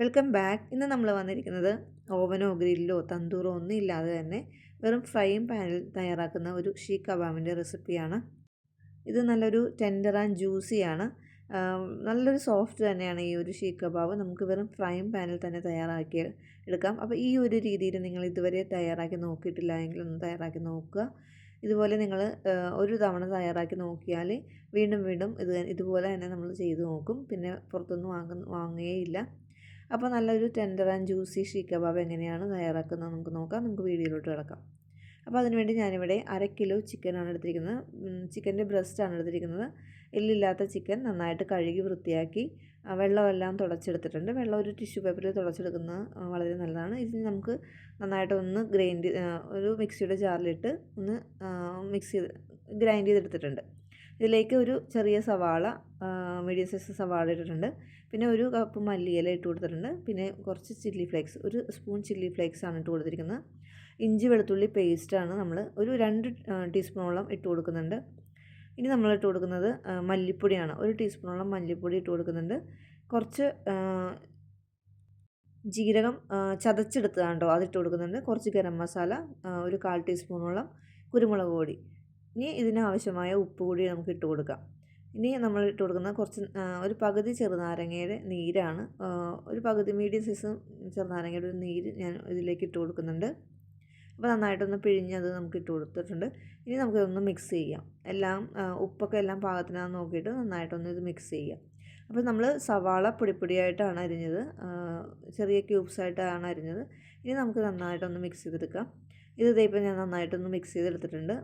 Welcome back. ഇന്ന് നമ്മൾ വന്നിരിക്കുന്നത് ഓവനോ ഗ്രില്ലോ തന്തൂറോ ഒന്നും ഇല്ലാതെ തന്നെ വെറും ഫ്രൈയും പാനിൽ തയ്യാറാക്കുന്ന ഒരു ഷീ കബാബിന്റെ റെസിപ്പിയാണ്. ഇത് നല്ലൊരു ടെൻഡർ ആൻഡ് ജ്യൂസിയാണ്. നല്ലൊരു സോഫ്റ്റ് തന്നെയാണ് ഈ ഒരു ഷീ കബാബ്. നമുക്ക് വെറും ഫ്രൈയും പാനിൽ തന്നെ തയ്യാറാക്കി എടുക്കാം. അപ്പോൾ ഈ ഒരു രീതിയിൽ നിങ്ങൾ ഇതുവരെ തയ്യാറാക്കി നോക്കിയിട്ടില്ല എങ്കിൽ ഒന്ന് തയ്യാറാക്കി നോക്കുക. ഇതുപോലെ നിങ്ങൾ ഒരു തവണ തയ്യാറാക്കി നോക്കിയാൽ വീണ്ടും വീണ്ടും ഇത് ഇതുപോലെ തന്നെ നമ്മൾ ചെയ്ത് നോക്കും. പിന്നെ പുറത്തൊന്നും വാങ്ങുന്ന വാങ്ങുകയില്ല. അപ്പോൾ നല്ലൊരു tender and juicy seekh kebab എങ്ങനെയാണ് തയ്യാറാക്കുന്നത് നമുക്ക് നോക്കാം. നമുക്ക് വീഡിയോയിലോട്ട് കിടക്കാം. അപ്പോൾ അതിനുവേണ്ടി ഞാനിവിടെ അര കിലോ ചിക്കനാണ് എടുത്തിരിക്കുന്നത്. ചിക്കന്റെ ബ്രസ്റ്റാണ് എടുത്തിരിക്കുന്നത്. എല്ലില്ലാത്ത ചിക്കൻ നന്നായിട്ട് കഴുകി വൃത്തിയാക്കി വെള്ളമെല്ലാം തുടച്ചെടുത്തിട്ടുണ്ട്. വെള്ളം ഒരു ടിഷ്യൂ പേപ്പറിൽ തുടച്ചെടുക്കുന്നത് വളരെ നല്ലതാണ്. ഇതിന് നമുക്ക് നന്നായിട്ട് ഒന്ന് ഗ്രൈൻഡ് ഒരു മിക്സിയുടെ ജാറിലിട്ട് ഒന്ന് മിക്സ് ചെയ്ത് ഗ്രൈൻഡ് ചെയ്തെടുത്തിട്ടുണ്ട്. ഇതിലേക്ക് ഒരു ചെറിയ സവാള മീഡിയം സൈസ് സവാള ഇട്ടിട്ടുണ്ട്. പിന്നെ ഒരു കപ്പ് മല്ലിയില ഇട്ട് കൊടുത്തിട്ടുണ്ട്. പിന്നെ കുറച്ച് ചില്ലി ഫ്ലേക്സ് ഒരു സ്പൂൺ ചില്ലി ഫ്ലേക്സ് ആണ് ഇട്ട് കൊടുത്തിരിക്കുന്നത്. ഇഞ്ചി വെളുത്തുള്ളി പേസ്റ്റാണ് നമ്മൾ ഒരു രണ്ട് ടീസ്പൂണോളം ഇട്ട് കൊടുക്കുന്നുണ്ട്. ഇനി നമ്മൾ ഇട്ട് കൊടുക്കുന്നത് മല്ലിപ്പൊടിയാണ്. ഒരു ടീസ്പൂണോളം മല്ലിപ്പൊടി ഇട്ട് കൊടുക്കുന്നുണ്ട്. കുറച്ച് ജീരകം ചതച്ചെടുത്തതാണ് കേട്ടോ അതിട്ട് കൊടുക്കുന്നുണ്ട്. കുറച്ച് ഗരം മസാല ഒരു കാൽ ടീസ്പൂണോളം കുരുമുളക് പൊടി. ഇനി ഇതിനാവശ്യമായ ഉപ്പ് കൂടി നമുക്ക് ഇട്ട് കൊടുക്കാം. ഇനി നമ്മൾ ഇട്ട് കൊടുക്കുന്ന കുറച്ച് ഒരു പകുതി ചെറുനാരങ്ങയുടെ നീരാണ്. ഒരു പകുതി മീഡിയം സൈസ് ചെറുനാരങ്ങയുടെ ഒരു നീര് ഞാൻ ഇതിലേക്ക് ഇട്ട് കൊടുക്കുന്നുണ്ട്. അപ്പോൾ നന്നായിട്ടൊന്ന് പിഴിഞ്ഞത് നമുക്ക് ഇട്ട് കൊടുത്തിട്ടുണ്ട്. ഇനി നമുക്കിതൊന്ന് മിക്സ് ചെയ്യാം. എല്ലാം ഉപ്പൊക്കെ എല്ലാം പാകത്തിനാന്ന് നോക്കിയിട്ട് നന്നായിട്ടൊന്ന് ഇത് മിക്സ് ചെയ്യാം. അപ്പോൾ നമ്മൾ സവാള പൊടിപ്പൊടിയായിട്ടാണ് അരിഞ്ഞത്. ചെറിയ ക്യൂബ്സായിട്ടാണ് അരിഞ്ഞത്. ഇനി നമുക്ക് നന്നായിട്ടൊന്ന് മിക്സ് ചെയ്തെടുക്കാം. ഇത് ഇതേപ്പോൾ ഞാൻ നന്നായിട്ടൊന്ന് മിക്സ് ചെയ്തെടുത്തിട്ടുണ്ട്.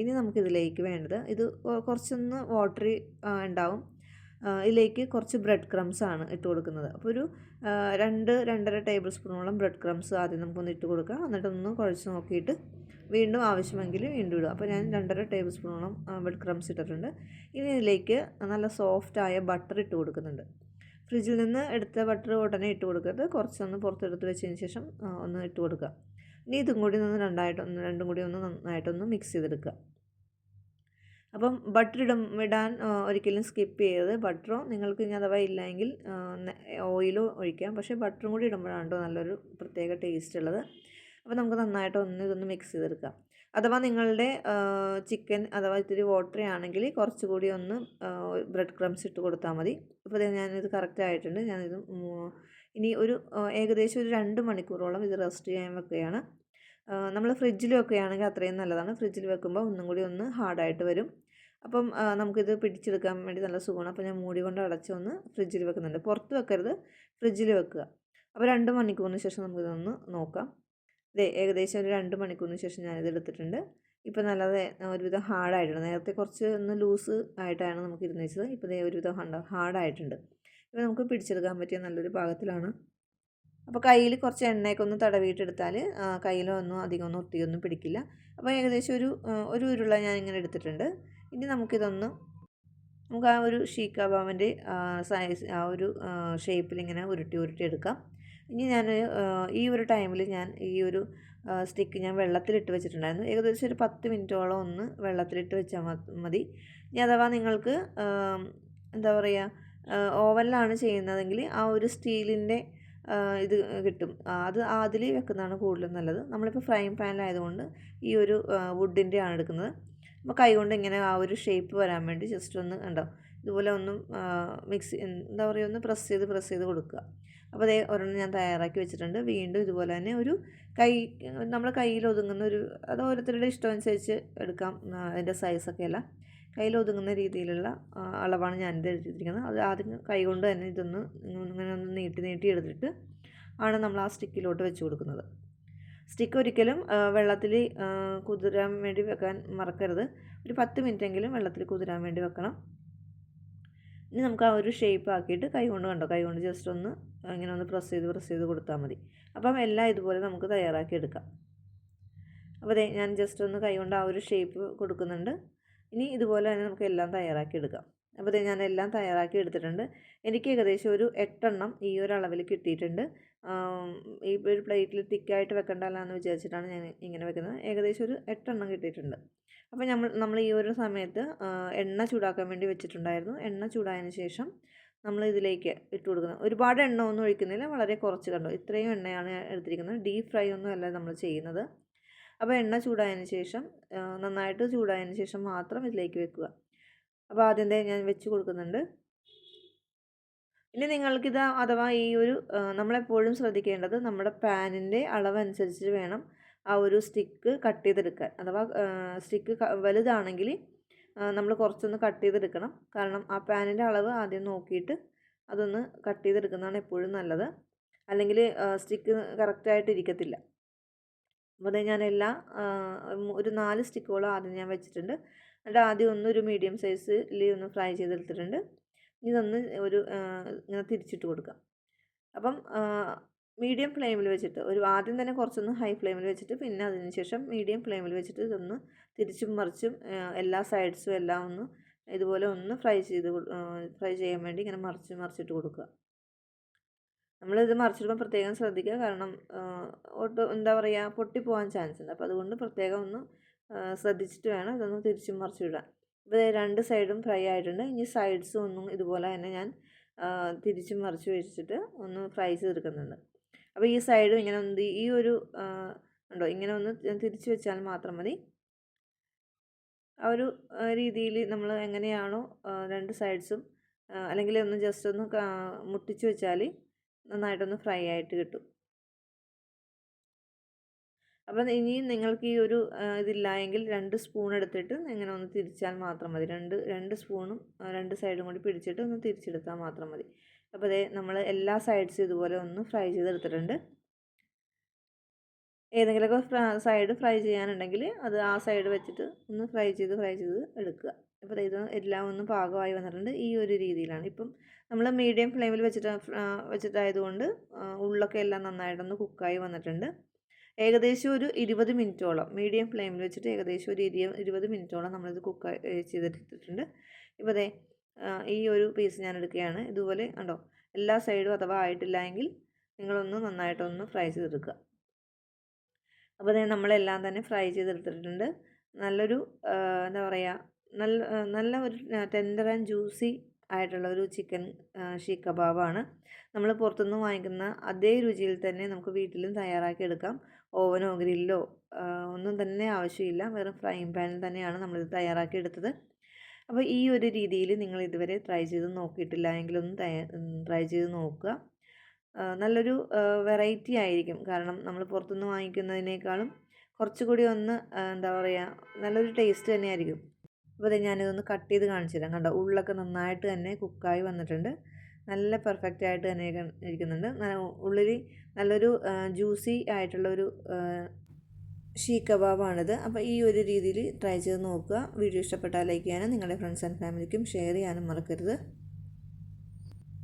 ഇനി നമുക്കിതിലേക്ക് വേണ്ടത് ഇത് കുറച്ചൊന്ന് വാട്ടറി ഉണ്ടാവും. ഇതിലേക്ക് കുറച്ച് ബ്രെഡ് ക്രംസ് ആണ് ഇട്ട് കൊടുക്കുന്നത്. അപ്പോൾ ഒരു രണ്ട് രണ്ടര ടേബിൾ സ്പൂണോളം ബ്രെഡ് ക്രംസ് ആദ്യം നമുക്കൊന്ന് ഇട്ട് കൊടുക്കാം. എന്നിട്ടൊന്ന് കുഴച്ച് നോക്കിയിട്ട് വീണ്ടും ആവശ്യമെങ്കിൽ വീണ്ടും ഇടുക. അപ്പോൾ ഞാൻ രണ്ടര ടേബിൾ സ്പൂണോളം ബ്രെഡ് ക്രംസ് ഇട്ടിട്ടുണ്ട്. ഇനി ഇതിലേക്ക് നല്ല സോഫ്റ്റായ ബട്ടർ ഇട്ട് കൊടുക്കുന്നുണ്ട്. ഫ്രിഡ്ജിൽ നിന്ന് എടുത്ത ബട്ടർ ഉടനെ ഇട്ട് കൊടുക്കരുത്. കുറച്ചൊന്ന് പുറത്തെടുത്ത് വെച്ചതിന് ശേഷം ഒന്ന് ഇട്ട് കൊടുക്കുക. ഇനി ഇതും കൂടി ഒന്ന് രണ്ടായിട്ടൊന്ന് രണ്ടും കൂടി ഒന്ന് നന്നായിട്ടൊന്ന് മിക്സ് ചെയ്തെടുക്കുക. അപ്പം ബട്ടർ ഇടും ഇടാൻ ഒരിക്കലും സ്കിപ്പ് ചെയ്യരുത്. ബട്ടറോ നിങ്ങൾക്ക് ഇനി അഥവാ ഇല്ലെങ്കിൽ ഓയിലോ ഒഴിക്കാം. പക്ഷേ ബട്ടറും കൂടി ഇടുമ്പോഴാണ് കേട്ടോ നല്ലൊരു പ്രത്യേക ടേസ്റ്റ് ഉള്ളത്. അപ്പോൾ നമുക്ക് നന്നായിട്ട് ഒന്ന് ഇതൊന്ന് മിക്സ് ചെയ്തെടുക്കാം. അഥവാ നിങ്ങളുടെ ചിക്കൻ അഥവാ ഇത്തിരി വാട്ടറി ആണെങ്കിൽ കുറച്ചുകൂടി ഒന്ന് ബ്രെഡ് ക്രംസ് ഇട്ട് കൊടുത്താൽ മതി. അപ്പോൾ ഞാനിത് കറക്റ്റ് ആയിട്ടുണ്ട്. ഞാനിത് ഇനി ഒരു ഏകദേശം ഒരു രണ്ട് മണിക്കൂറോളം ഇത് റെസ്റ്റ് ചെയ്യാൻ വെക്കുകയാണ്. നമ്മൾ ഫ്രിഡ്ജിൽ വെക്കുകയാണെങ്കിൽ അത്രയും നല്ലതാണ്. ഫ്രിഡ്ജിൽ വെക്കുമ്പോൾ ഒന്നും കൂടി ഒന്ന് ഹാർഡായിട്ട് വരും. അപ്പം നമുക്കിത് പിടിച്ചെടുക്കാൻ വേണ്ടി നല്ല സുഖമാണ്. അപ്പോൾ ഞാൻ മൂടി കൊണ്ട് അടച്ച് ഒന്ന് ഫ്രിഡ്ജിൽ വെക്കുന്നുണ്ട്. പുറത്ത് വെക്കരുത് ഫ്രിഡ്ജിൽ വെക്കുക. അപ്പോൾ രണ്ട് മണിക്കൂറിന് ശേഷം നമുക്കിതൊന്ന് നോക്കാം. ഇതേ ഏകദേശം ഒരു രണ്ട് മണിക്കൂറിന് ശേഷം ഞാനിത് എടുത്തിട്ടുണ്ട്. ഇപ്പോൾ നല്ലത് ഒരുവിധം ഹാർഡായിട്ടുണ്ട്. നേരത്തെ കുറച്ച് ഒന്ന് ലൂസ് ആയിട്ടാണ് നമുക്ക് ഇരുന്ന് വെച്ചത്. ഇപ്പോൾ ഇതേ ഒരുവിധം ഹാർഡായിട്ടുണ്ട്. ഇപ്പോൾ നമുക്ക് പിടിച്ചെടുക്കാൻ പറ്റിയ നല്ലൊരു ഭാഗത്തിലാണ് അപ്പോൾ കയ്യിൽ കുറച്ച് എണ്ണയൊക്കെ ഒന്ന് തടവിയിട്ടെടുത്താൽ കയ്യിലൊന്നും അധികം ഒന്നും ഒട്ടിയൊന്നും പിടിക്കില്ല. അപ്പോൾ ഏകദേശം ഒരു ഒരു ഉരുള ഞാൻ ഇങ്ങനെ എടുത്തിട്ടുണ്ട്. ഇനി നമുക്കിതൊന്ന് നമുക്ക് ആ ഒരു ഷീക്കാബാമിന്റെ സൈസ് ആ ഒരു ഷേപ്പിൽ ഇങ്ങനെ ഉരുട്ടി ഉരുട്ടി എടുക്കാം. ഇനി ഞാൻ ഈ ഒരു ടൈമിൽ ഞാൻ ഈ ഒരു സ്റ്റിക്ക് ഞാൻ വെള്ളത്തിലിട്ട് വെച്ചിട്ടുണ്ടായിരുന്നു. ഏകദേശം ഒരു പത്ത് മിനിറ്റോളം ഒന്ന് വെള്ളത്തിലിട്ട് വെച്ചാൽ മതി. ഇനി അഥവാ നിങ്ങൾക്ക് എന്താ പറയുക ഓവനിലാണ് ചെയ്യുന്നതെങ്കിൽ ആ ഒരു സ്റ്റീലിന്റെ ഇത് കിട്ടും. അത് അതിൽ വെക്കുന്നതാണ് കൂടുതലും നല്ലത്. നമ്മളിപ്പോൾ ഫ്രൈങ് പാനിലായതുകൊണ്ട് ഈ ഒരു വുഡിന്റെ ആണ് എടുക്കുന്നത്. അപ്പോൾ കൈകൊണ്ട് ഇങ്ങനെ ആ ഒരു ഷേപ്പ് വരാൻ വേണ്ടി ജസ്റ്റ് ഒന്ന് കണ്ടോ ഇതുപോലെ ഒന്ന് മിക്സ് എന്താ പറയുക ഒന്ന് പ്രസ് ചെയ്ത് പ്രസ് ചെയ്ത് കൊടുക്കുക. അപ്പോൾ അതേ ഒരെണ്ണം ഞാൻ തയ്യാറാക്കി വെച്ചിട്ടുണ്ട്. വീണ്ടും ഇതുപോലെ തന്നെ ഒരു കൈ നമ്മുടെ കയ്യിൽ ഒതുങ്ങുന്ന ഒരു അത് ഓരോരുത്തരുടെ ഇഷ്ടം അനുസരിച്ച് എടുക്കാം. അതിന്റെ സൈസൊക്കെ അല്ല കയ്യിൽ ഒതുങ്ങുന്ന രീതിയിലുള്ള അളവാണ് ഞാൻ ഇത് എടുത്തിരിക്കുന്നത്. അത് ആദ്യം കൈ കൊണ്ട് തന്നെ ഇതൊന്ന് ഇങ്ങനെ ഒന്ന് നീട്ടി നീട്ടി എടുത്തിട്ട് ആണ് നമ്മൾ ആ സ്റ്റിക്കിലോട്ട് വെച്ച് കൊടുക്കുന്നത്. സ്റ്റിക്ക് ഒരിക്കലും വെള്ളത്തിൽ കുതിരാൻ വേണ്ടി വെക്കാൻ മറക്കരുത്. ഒരു പത്ത് മിനിറ്റെങ്കിലും വെള്ളത്തിൽ കുതിരാൻ വേണ്ടി വെക്കണം. ഇനി നമുക്ക് ആ ഒരു ഷേപ്പ് ആക്കിയിട്ട് കൈ കൊണ്ട് കണ്ടോ? കൈ കൊണ്ട് ജസ്റ്റ് ഒന്ന് ഇങ്ങനെ ഒന്ന് പ്രസ് ചെയ്ത് പ്രസ് ചെയ്ത് കൊടുത്താൽ മതി. അപ്പം എല്ലാം ഇതുപോലെ നമുക്ക് തയ്യാറാക്കി എടുക്കാം. അപ്പോൾ അതെ ഞാൻ ജസ്റ്റ് ഒന്ന് കൈ കൊണ്ട് ആ ഒരു ഷേപ്പ് കൊടുക്കുന്നുണ്ട്. ഇനി ഇതുപോലെ തന്നെ നമുക്ക് എല്ലാം തയ്യാറാക്കി എടുക്കാം. അപ്പോൾ ഞാൻ എല്ലാം തയ്യാറാക്കി എടുത്തിട്ടുണ്ട്. എനിക്ക് ഏകദേശം ഒരു എട്ടെണ്ണം ഈ ഒരു അളവിൽ കിട്ടിയിട്ടുണ്ട്. ഈ ഒരു പ്ലേറ്റിൽ തിക്കായിട്ട് വെക്കണ്ടല്ലോ എന്ന് വിചാരിച്ചിട്ടാണ് ഞാൻ ഇങ്ങനെ വെക്കുന്നത്. ഏകദേശം ഒരു എട്ടെണ്ണം കിട്ടിയിട്ടുണ്ട്. അപ്പോൾ നമ്മൾ നമ്മൾ ഈ ഒരു സമയത്ത് എണ്ണ ചൂടാക്കാൻ വേണ്ടി വെച്ചിട്ടുണ്ടായിരുന്നു. എണ്ണ ചൂടായതിന് ശേഷം നമ്മൾ ഇതിലേക്ക് ഇട്ട് കൊടുക്കുന്നത് ഒരുപാട് എണ്ണ ഒന്നും ഒഴിക്കുന്നില്ല. വളരെ കുറച്ച് കണ്ടു? ഇത്രയും എണ്ണയാണ് എടുത്തിരിക്കുന്നത്. ഡീപ്പ് ഫ്രൈ ഒന്നും അല്ല നമ്മൾ ചെയ്യുന്നത്. അപ്പോൾ എണ്ണ ചൂടായതിന് ശേഷം നന്നായിട്ട് ചൂടായതിന് ശേഷം മാത്രം ഇതിലേക്ക് വെക്കുക. അപ്പോൾ ആദ്യം ഞാൻ വെച്ച് കൊടുക്കുന്നുണ്ട്. ഇനി നിങ്ങൾക്കിത് അഥവാ ഈ ഒരു നമ്മളെപ്പോഴും ശ്രദ്ധിക്കേണ്ടത് നമ്മുടെ പാനിന്റെ അളവനുസരിച്ച് വേണം ആ ഒരു സ്റ്റിക്ക് കട്ട് ചെയ്തെടുക്കാൻ. അഥവാ സ്റ്റിക്ക് വലുതാണെങ്കിൽ നമ്മൾ കുറച്ചൊന്ന് കട്ട് ചെയ്തെടുക്കണം. കാരണം ആ പാനിന്റെ അളവ് ആദ്യം നോക്കിയിട്ട് അതൊന്ന് കട്ട് ചെയ്തെടുക്കുന്നതാണ് എപ്പോഴും നല്ലത്. അല്ലെങ്കിൽ സ്റ്റിക്ക് കറക്റ്റായിട്ട് ഇരിക്കത്തില്ല. അപ്പോൾ അതേ ഞാൻ എല്ലാ ഒരു നാല് സ്റ്റിക്കുകളും ആദ്യം ഞാൻ വെച്ചിട്ടുണ്ട്. എന്നിട്ട് ആദ്യം ഒന്ന് ഒരു മീഡിയം സൈസിൽ ഒന്ന് ഫ്രൈ ചെയ്തെടുത്തിട്ടുണ്ട്. ഇതൊന്ന് ഒരു ഇങ്ങനെ തിരിച്ചിട്ട് കൊടുക്കാം. അപ്പം മീഡിയം ഫ്ലെയിമിൽ വെച്ചിട്ട് ഒരു ആദ്യം തന്നെ കുറച്ചൊന്ന് ഹൈ ഫ്ലെയിമിൽ വെച്ചിട്ട് പിന്നെ അതിന് ശേഷം മീഡിയം ഫ്ലെയിമിൽ വെച്ചിട്ട് ഇതൊന്ന് തിരിച്ചും മറിച്ചും എല്ലാ സൈഡ്സും എല്ലാം ഒന്ന് ഇതുപോലെ ഒന്ന് ഫ്രൈ ചെയ്ത് ഫ്രൈ ചെയ്യാൻ വേണ്ടി ഇങ്ങനെ മറിച്ച് മറിച്ചിട്ട് കൊടുക്കുക. നമ്മളിത് മറിച്ചിടുമ്പോൾ പ്രത്യേകം ശ്രദ്ധിക്കുക. കാരണം ഒട്ട് എന്താ പറയുക പൊട്ടിപ്പോകാൻ ചാൻസ് ഉണ്ട്. അപ്പോൾ അതുകൊണ്ട് പ്രത്യേകം ഒന്ന് ശ്രദ്ധിച്ചിട്ട് വേണം ഇതൊന്ന് തിരിച്ചും മറിച്ചിടാൻ ഇപ്പോൾ രണ്ട് സൈഡും ഫ്രൈ ആയിട്ടുണ്ട്. ഇനി സൈഡ്സും ഒന്നും ഇതുപോലെ തന്നെ ഞാൻ തിരിച്ചും മറിച്ച് വെച്ചിട്ട് ഒന്ന് ഫ്രൈ ചെയ്തെടുക്കുന്നുണ്ട്. അപ്പോൾ ഈ സൈഡും ഇങ്ങനെ ഒന്ന് ഈ ഒരു ഉണ്ടോ? ഇങ്ങനെ ഒന്ന് തിരിച്ചു വെച്ചാൽ മാത്രം മതി. ആ ഒരു രീതിയിൽ നമ്മൾ എങ്ങനെയാണോ രണ്ട് സൈഡ്സും അല്ലെങ്കിൽ ഒന്ന് ജസ്റ്റ് ഒന്ന് മുട്ടിച്ച് വെച്ചാൽ നന്നായിട്ടൊന്ന് ഫ്രൈ ആയിട്ട് കിട്ടും. അപ്പം ഇനിയും നിങ്ങൾക്ക് ഈ ഒരു ഇതില്ല എങ്കിൽ രണ്ട് സ്പൂൺ എടുത്തിട്ട് ഇങ്ങനെ ഒന്ന് തിരിച്ചാൽ മാത്രം മതി. രണ്ട് രണ്ട് സ്പൂണും രണ്ട് സൈഡും കൂടി പിടിച്ചിട്ട് ഒന്ന് തിരിച്ചെടുത്താൽ മാത്രം മതി. അപ്പോൾ അതേ നമ്മൾ എല്ലാ സൈഡ്സും ഇതുപോലെ ഒന്ന് ഫ്രൈ ചെയ്തെടുത്തിട്ടുണ്ട്. ഏതെങ്കിലുമൊക്കെ സൈഡ് ഫ്രൈ ചെയ്യാനുണ്ടെങ്കിൽ അത് ആ സൈഡ് വെച്ചിട്ട് ഒന്ന് ഫ്രൈ ചെയ്ത് ഫ്രൈ ചെയ്ത് എടുക്കുക. അപ്പോൾ ഇത് എല്ലാം ഒന്ന് പാകമായി വന്നിട്ടുണ്ട് ഈ ഒരു രീതിയിലാണ്. ഇപ്പം നമ്മൾ മീഡിയം ഫ്ലെയിമിൽ വെച്ചിട്ട് വെച്ചിട്ടായതുകൊണ്ട് ഉള്ളൊക്കെ എല്ലാം നന്നായിട്ടൊന്ന് കുക്കായി വന്നിട്ടുണ്ട്. ഏകദേശം ഒരു ഇരുപത് മിനിറ്റോളം മീഡിയം ഫ്ലെയിമിൽ വെച്ചിട്ട് ഏകദേശം ഒരു ഇരു ഇരുപത് മിനിറ്റോളം നമ്മളിത് കുക്ക് ചെയ്തെടുത്തിട്ടുണ്ട്. ഇപ്പോൾ അതെ ഈ ഒരു പീസ് ഞാൻ എടുക്കുകയാണ് ഇതുപോലെ ഉണ്ടോ എല്ലാ സൈഡും അഥവാ ആയിട്ടില്ല എങ്കിൽ നിങ്ങളൊന്ന് നന്നായിട്ടൊന്ന് ഫ്രൈ ചെയ്തെടുക്കുക. അപ്പോൾ അതെ നമ്മളെല്ലാം തന്നെ ഫ്രൈ ചെയ്തെടുത്തിട്ടുണ്ട്. നല്ലൊരു എന്താ പറയുക നല്ല നല്ല ഒരു ടെൻഡർ ആൻഡ് ജ്യൂസി ആയിട്ടുള്ള ഒരു ചിക്കൻ ഷീ കബാബാണ്. നമ്മൾ പുറത്തുനിന്ന് വാങ്ങിക്കുന്ന അതേ രുചിയിൽ തന്നെ നമുക്ക് വീട്ടിലും തയ്യാറാക്കി എടുക്കാം. ഓവനോ ഗ്രില്ലോ ഒന്നും തന്നെ ആവശ്യമില്ല. വെറും ഫ്രൈ പാനിൽ തന്നെയാണ് നമ്മളിത് തയ്യാറാക്കി എടുത്തത്. അപ്പോൾ ഈ ഒരു രീതിയിൽ നിങ്ങൾ ഇതുവരെ ട്രൈ ചെയ്ത് നോക്കിയിട്ടില്ല എങ്കിലൊന്ന് ട്രൈ ചെയ്ത് നോക്കുക. നല്ലൊരു വെറൈറ്റി ആയിരിക്കും. കാരണം നമ്മൾ പുറത്തുനിന്ന് വാങ്ങിക്കുന്നതിനേക്കാളും കുറച്ചുകൂടി ഒന്ന് എന്താ പറയുക നല്ലൊരു ടേസ്റ്റ് തന്നെയായിരിക്കും അപ്പോൾ അതെ ഞാനിതൊന്ന് കട്ട് ചെയ്ത് കാണിച്ചു തരാം. കണ്ടോ ഉള്ളൊക്കെ നന്നായിട്ട് തന്നെ കുക്കായി വന്നിട്ടുണ്ട്. നല്ല പെർഫെക്റ്റ് ആയിട്ട് തന്നെ ഇരിക്കുന്നുണ്ട്. ഉള്ളിൽ നല്ലൊരു ജ്യൂസി ആയിട്ടുള്ള ഒരു ഷീ കബാബാണിത്. അപ്പോൾ ഈ ഒരു രീതിയിൽ ട്രൈ ചെയ്ത് നോക്കുക. വീഡിയോ ഇഷ്ടപ്പെട്ടാൽ ലൈക്ക് ചെയ്യാനും നിങ്ങളുടെ ഫ്രണ്ട്സ് ആൻഡ് ഫാമിലിക്കും ഷെയർ ചെയ്യാനും മറക്കരുത്.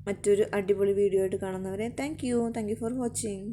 മറ്റൊരു അടിപൊളി വീഡിയോ ആയിട്ട് കാണുന്നവരെ thank you thank you for watching